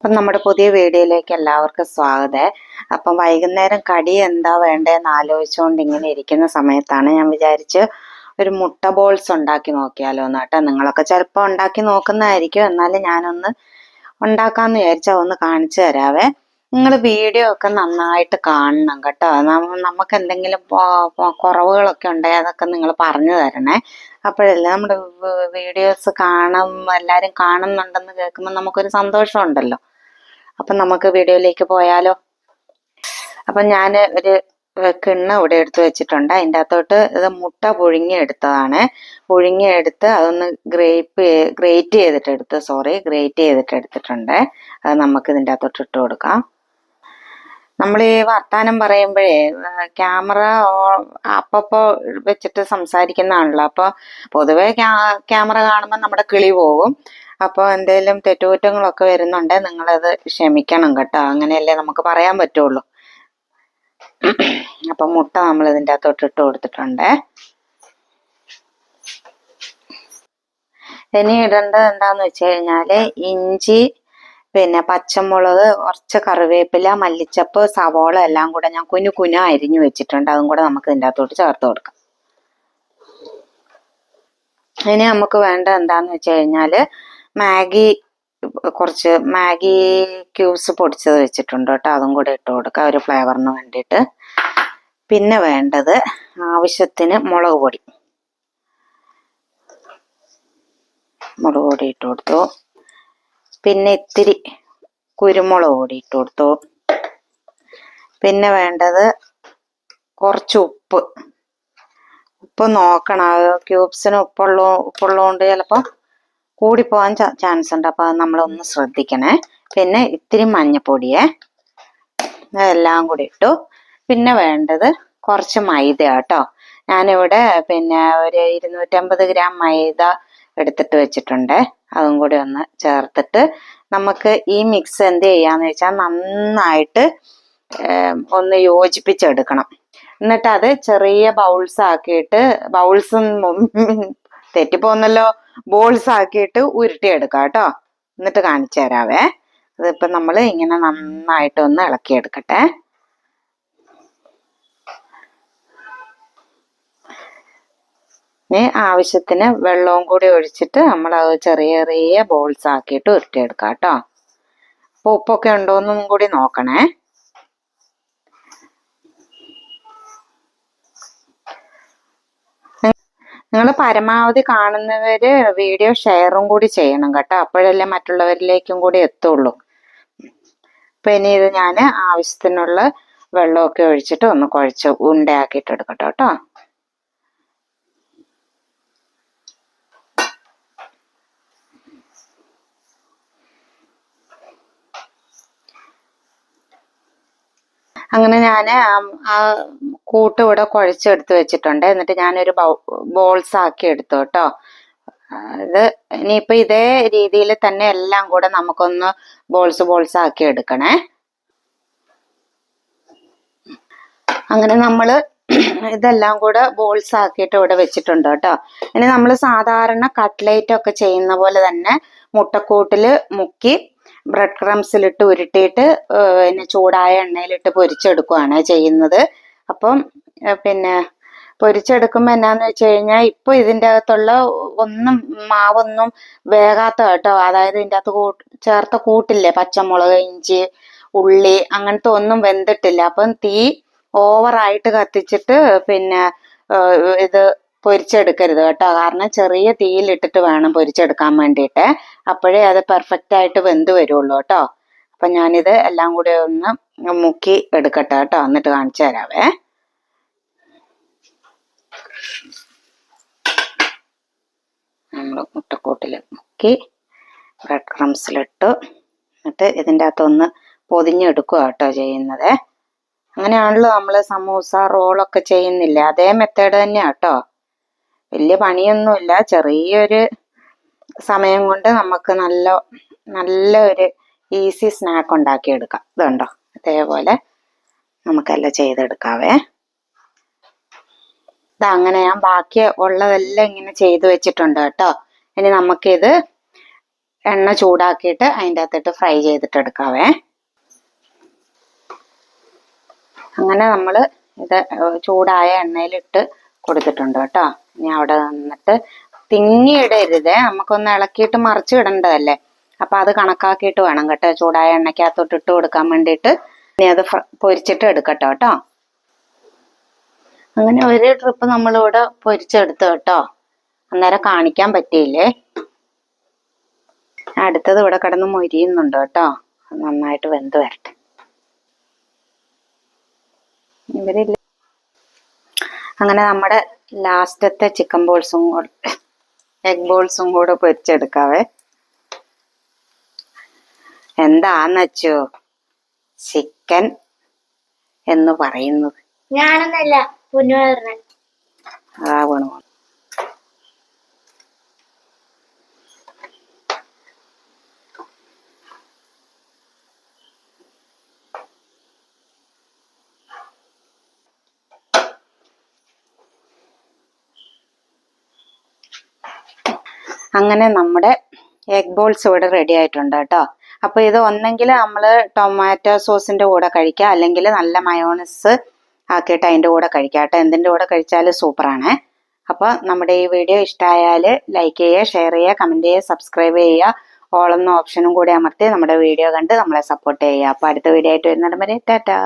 അപ്പം നമ്മുടെ പുതിയ വീഡിയോയിലേക്ക് എല്ലാവർക്കും സ്വാഗതം. അപ്പം വൈകുന്നേരം കടി എന്താ വേണ്ടതെന്ന് ആലോചിച്ചുകൊണ്ട് ഇങ്ങനെ ഇരിക്കുന്ന സമയത്താണ് ഞാൻ വിചാരിച്ച് ഒരു മുട്ട ബോൾസ് ഉണ്ടാക്കി നോക്കിയാലോ എന്ന് കേട്ടോ. നിങ്ങളൊക്കെ ചിലപ്പോൾ ഉണ്ടാക്കി നോക്കുന്നതായിരിക്കും. എന്നാലും ഞാനൊന്ന് ഉണ്ടാക്കാമെന്ന് വിചാരിച്ചാൽ ഒന്ന് കാണിച്ചു തരാവേ. നിങ്ങൾ വീഡിയോ ഒക്കെ നന്നായിട്ട് കാണണം കേട്ടോ. നമുക്ക് എന്തെങ്കിലും കുറവുകളൊക്കെ ഉണ്ടെങ്കിൽ അതൊക്കെ നിങ്ങൾ പറഞ്ഞു തരണേ. അപ്പോഴല്ലേ നമ്മുടെ വീഡിയോസ് കാണും എല്ലാവരും കാണുന്നുണ്ടെന്ന് കേൾക്കുമ്പോൾ നമുക്കൊരു സന്തോഷമുണ്ടല്ലോ. അപ്പം നമുക്ക് വീഡിയോയിലേക്ക് പോയാലോ? അപ്പം ഞാൻ ഒരു കിണ്ണ ഇവിടെ എടുത്ത് വെച്ചിട്ടുണ്ട്. അതിന്റെ അകത്തോട്ട് ഇത് മുട്ട പുഴുങ്ങി എടുത്തതാണ്. പുഴുങ്ങി എടുത്ത് അതൊന്ന് ഗ്രേപ്പ് ഗ്രേറ്റ് ചെയ്തിട്ട് എടുത്ത് സോറി ഗ്രേറ്റ് ചെയ്തിട്ട് എടുത്തിട്ടുണ്ട്. അത് നമുക്ക് ഇതിന്റെ അകത്തോട്ട് ഇട്ട് കൊടുക്കാം. നമ്മൾ ഈ വർത്താനം പറയുമ്പോഴേ ക്യാമറ അപ്പപ്പോ വെച്ചിട്ട് സംസാരിക്കുന്നതാണല്ലോ. അപ്പൊ പൊതുവെ ക്യാമറ കാണുമ്പോൾ നമ്മുടെ കിളി പോകും. അപ്പോൾ എന്തെങ്കിലും തെറ്റുകുറ്റങ്ങളൊക്കെ വരുന്നുണ്ട് നിങ്ങളത് ക്ഷമിക്കണം കേട്ടോ. അങ്ങനെയല്ലേ നമുക്ക് പറയാൻ പറ്റുള്ളൂ. അപ്പൊ മുട്ട നമ്മൾ ഇതിന്റെ അകത്തോട്ട് ഇട്ട് കൊടുത്തിട്ടുണ്ട്. ഇനി ഇടേണ്ടത് എന്താന്ന് വെച്ച് കഴിഞ്ഞാൽ ഇഞ്ചി പിന്നെ പച്ചമുളക് കുറച്ച് കറിവേപ്പില മല്ലിച്ചപ്പ് സവോള എല്ലാം കൂടെ ഞാൻ കുഞ്ഞു കുഞ്ഞ അരിഞ്ഞു വെച്ചിട്ടുണ്ട്. അതും കൂടെ നമുക്ക് ഇതിന്റെ അകത്തോട്ട് ചേർത്ത് കൊടുക്കാം. ഇനി നമുക്ക് വേണ്ട എന്താന്ന് വെച്ച് കഴിഞ്ഞാൽ മാഗി കുറച്ച് മാഗി ക്യൂബ്സ് പൊടിച്ചത് വെച്ചിട്ടുണ്ട് കേട്ടോ. അതും കൂടെ ഇട്ട് കൊടുക്കാം ഒരു ഫ്ലേവറിന് വേണ്ടിയിട്ട്. പിന്നെ വേണ്ടത് ആവശ്യത്തിന് മുളക് പൊടി. മുളക് പൊടി ഇട്ട് കൊടുത്തു. പിന്നെ ഇത്തിരി കുരുമുളക് പൊടി ഇട്ട് കൊടുത്തു. പിന്നെ വേണ്ടത് കുറച്ച് ഉപ്പ്. ഉപ്പ് നോക്കണം. ക്യൂബ്സിന് ഉപ്പുള്ള ഉപ്പുള്ളതുകൊണ്ട് ചിലപ്പോൾ കൂടിപ്പോകാൻ ചാൻസ് ഉണ്ട്. അപ്പോൾ അത് നമ്മളൊന്ന് ശ്രദ്ധിക്കണേ. പിന്നെ ഇത്തിരി മഞ്ഞപ്പൊടിയെ. എല്ലാം കൂടി ഇട്ടു. പിന്നെ വേണ്ടത് കുറച്ച് മൈദ കേട്ടോ. ഞാനിവിടെ പിന്നെ ഒരു ഇരുന്നൂറ്റമ്പത് ഗ്രാം മൈദ എടുത്തിട്ട് വെച്ചിട്ടുണ്ട്. അതും കൂടി ഒന്ന് ചേർത്തിട്ട് നമുക്ക് ഈ മിക്സ് എന്ത് ചെയ്യാന്ന് വെച്ചാൽ നന്നായിട്ട് ഒന്ന് യോജിപ്പിച്ചെടുക്കണം. എന്നിട്ട് അത് ചെറിയ ബൗൾസ് ആക്കിയിട്ട് ബൗൾസ് തെറ്റിപ്പോന്നല്ലോ. ബോൾസ് ആക്കിയിട്ട് ഉരുട്ടിയെടുക്കാം കേട്ടോ. എന്നിട്ട് കാണിച്ചു തരാവേ. അതിപ്പൊ നമ്മൾ ഇങ്ങനെ നന്നായിട്ട് ഒന്ന് ഇളക്കിയെടുക്കട്ടെ. ഇനി ആവശ്യത്തിന് വെള്ളവും കൂടി ഒഴിച്ചിട്ട് നമ്മൾ അത് ചെറിയ ചെറിയ ബോൾസ് ആക്കിയിട്ട് ഉരുട്ടിയെടുക്കാം കേട്ടോ. അപ്പൊ ഉപ്പൊക്കെ ഉണ്ടോന്നും കൂടി നോക്കണേ. നിങ്ങൾ പരമാവധി കാണുന്നവര് വീഡിയോ ഷെയറും കൂടി ചെയ്യണം കേട്ടോ. അപ്പോഴല്ലേ മറ്റുള്ളവരിലേക്കും കൂടി എത്തുള്ളൂ. അപ്പൊ ഇനി ഇത് ഞാൻ ആവശ്യത്തിനുള്ള വെള്ളമൊക്കെ ഒഴിച്ചിട്ട് ഒന്ന് കുഴച്ച് ഉണ്ടയാക്കിയിട്ട് എടുക്കട്ടോ കേട്ടോ. അങ്ങനെ ഞാൻ ആ കൂട്ട് ഇവിടെ കുഴച്ചെടുത്ത് വെച്ചിട്ടുണ്ട്. എന്നിട്ട് ഞാനൊരു ബോൾസ് ആക്കി എടുത്തു കേട്ടോ. ഇത് ഇനിയിപ്പോ ഇതേ രീതിയിൽ തന്നെ എല്ലാം കൂടെ നമുക്കൊന്ന് ബോൾസ് ബോൾസ് ആക്കി എടുക്കണേ. അങ്ങനെ നമ്മൾ ഇതെല്ലാം കൂടെ ബോൾസ് ആക്കിയിട്ട് ഇവിടെ വെച്ചിട്ടുണ്ട് കേട്ടോ. ഇനി നമ്മൾ സാധാരണ കട്ട്ലേറ്റ് ഒക്കെ ചെയ്യുന്ന പോലെ തന്നെ മുട്ടക്കൂട്ടിൽ മുക്കി ബ്രെഡ് ക്രംസിലിട്ട് ഉരുട്ടിയിട്ട് പിന്നെ ചൂടായ എണ്ണയിലിട്ട് പൊരിച്ചെടുക്കുകയാണ് ചെയ്യുന്നത്. അപ്പം പിന്നെ പൊരിച്ചെടുക്കുമ്പോൾ എന്നാന്ന് വെച്ച് കഴിഞ്ഞാൽ ഇപ്പൊ ഇതിന്റെ അകത്തുള്ള ഒന്നും മാവൊന്നും വേകാത്ത കേട്ടോ. അതായത് ഇതിന്റെ അകത്ത് കൂട്ട് ചേർത്ത കൂട്ടില്ലേ പച്ചമുളക് ഇഞ്ചി ഉള്ളി അങ്ങനത്തെ ഒന്നും വെന്തിട്ടില്ല. അപ്പം തീ ഓവറായിട്ട് കത്തിച്ചിട്ട് പിന്നെ ഇത് പൊരിച്ചെടുക്കരുത് കേട്ടോ. കാരണം ചെറിയ തീയിലിട്ടിട്ട് വേണം പൊരിച്ചെടുക്കാൻ വേണ്ടിയിട്ട്. അപ്പോഴേ അത് പെർഫെക്റ്റ് ആയിട്ട് വെന്ത് വരുള്ളൂ കേട്ടോ. അപ്പൊ ഞാനിത് എല്ലാം കൂടെ ഒന്ന് മുക്കി എടുക്കട്ടെ കേട്ടോ. എന്നിട്ട് കാണിച്ചു തരാവേ. നമ്മൾ മുട്ടക്കൂട്ടിൽ മുക്കി ബ്രെഡ് ക്രംസിലിട്ടു എന്നിട്ട് ഇതിന്റെ അകത്തൊന്ന് പൊതിഞ്ഞെടുക്കുക കേട്ടോ ചെയ്യുന്നത്. അങ്ങനെയാണല്ലോ നമ്മൾ സമൂസ റോളൊക്കെ ചെയ്യുന്നില്ല? അതേ മെത്തേഡ് തന്നെയാണ് കേട്ടോ. വലിയ പണിയൊന്നുമില്ല. ചെറിയൊരു സമയം കൊണ്ട് നമുക്ക് നല്ല നല്ല ഒരു ഈസി സ്നാക്ക് ഉണ്ടാക്കിയെടുക്കാം. ഇതുണ്ടോ? അതേപോലെ നമുക്കെല്ലാം ചെയ്തെടുക്കാവേ. ഇത് അങ്ങനെ ഞാൻ ബാക്കി ഉള്ളതെല്ലാം ഇങ്ങനെ ചെയ്തു വെച്ചിട്ടുണ്ട് കേട്ടോ. ഇനി നമുക്കിത് എണ്ണ ചൂടാക്കിയിട്ട് അതിന്റെ അകത്തിട്ട് ഫ്രൈ ചെയ്തിട്ടെടുക്കാവേ. അങ്ങനെ നമ്മൾ ഇത് ചൂടായ എണ്ണയിലിട്ട് കൊടുത്തിട്ടുണ്ട് കേട്ടോ. ഇനി അവിടെ നിന്നിട്ട് തിങ്ങിയിടരുതേ. നമുക്കൊന്ന് ഇളക്കിയിട്ട് മറിച്ച് ഇടേണ്ടതല്ലേ അപ്പം അത് കണക്കാക്കിയിട്ട് വേണം കേട്ടോ. ചൂടായ എണ്ണയ്ക്കകത്തോട്ട് ഇട്ട് കൊടുക്കാൻ വേണ്ടിയിട്ട് ഇനി അത് പൊരിച്ചിട്ട് എടുക്കട്ടോ കേട്ടോ. അങ്ങനെ ഒരു ട്രിപ്പ് നമ്മളിവിടെ പൊരിച്ചെടുത്തു കേട്ടോ. അന്നേരം കാണിക്കാൻ പറ്റിയില്ലേ? അടുത്തത് ഇവിടെ കിടന്ന് മൊരിയുന്നുണ്ട് കേട്ടോ. നന്നായിട്ട് വെന്ത് വരട്ടെ. ഇവരില്ല. അങ്ങനെ നമ്മുടെ ലാസ്റ്റത്തെ ചിക്കൻ ബോൾസും എഗ് ബോൾസും കൂടെ പൊരിച്ചെടുക്കാവേ. എന്താന്ന് വെച്ചോ? ചിക്കൻ എന്ന് പറയുന്നത്. ഞാനൊന്നല്ല ആ അങ്ങനെ നമ്മുടെ എഗ് ബോൾസ് ഇവിടെ റെഡി ആയിട്ടുണ്ട് കേട്ടോ. അപ്പൊ ഇത് ഒന്നെങ്കിൽ നമ്മൾ ടൊമാറ്റോ സോസിന്റെ കൂടെ കഴിക്കുക അല്ലെങ്കിൽ നല്ല മയോണസ് ആക്കിയിട്ട് അതിന്റെ കൂടെ കഴിക്കുക കേട്ടോ. എന്തിന്റെ കൂടെ കഴിച്ചാലും സൂപ്പറാണ്. അപ്പോൾ നമ്മുടെ ഈ വീഡിയോ ഇഷ്ടമായാൽ ലൈക്ക് ചെയ്യുക ഷെയർ ചെയ്യുക കമന്റ് ചെയ്യുക സബ്സ്ക്രൈബ് ചെയ്യുക. ഓൾ എന്ന ഓപ്ഷനും കൂടി അമർത്തി നമ്മുടെ വീഡിയോ കണ്ട് നമ്മളെ സപ്പോർട്ട് ചെയ്യുക. അപ്പോൾ അടുത്ത വീഡിയോ ആയിട്ട് വരുന്നിടം വരെ ടാറ്റാ.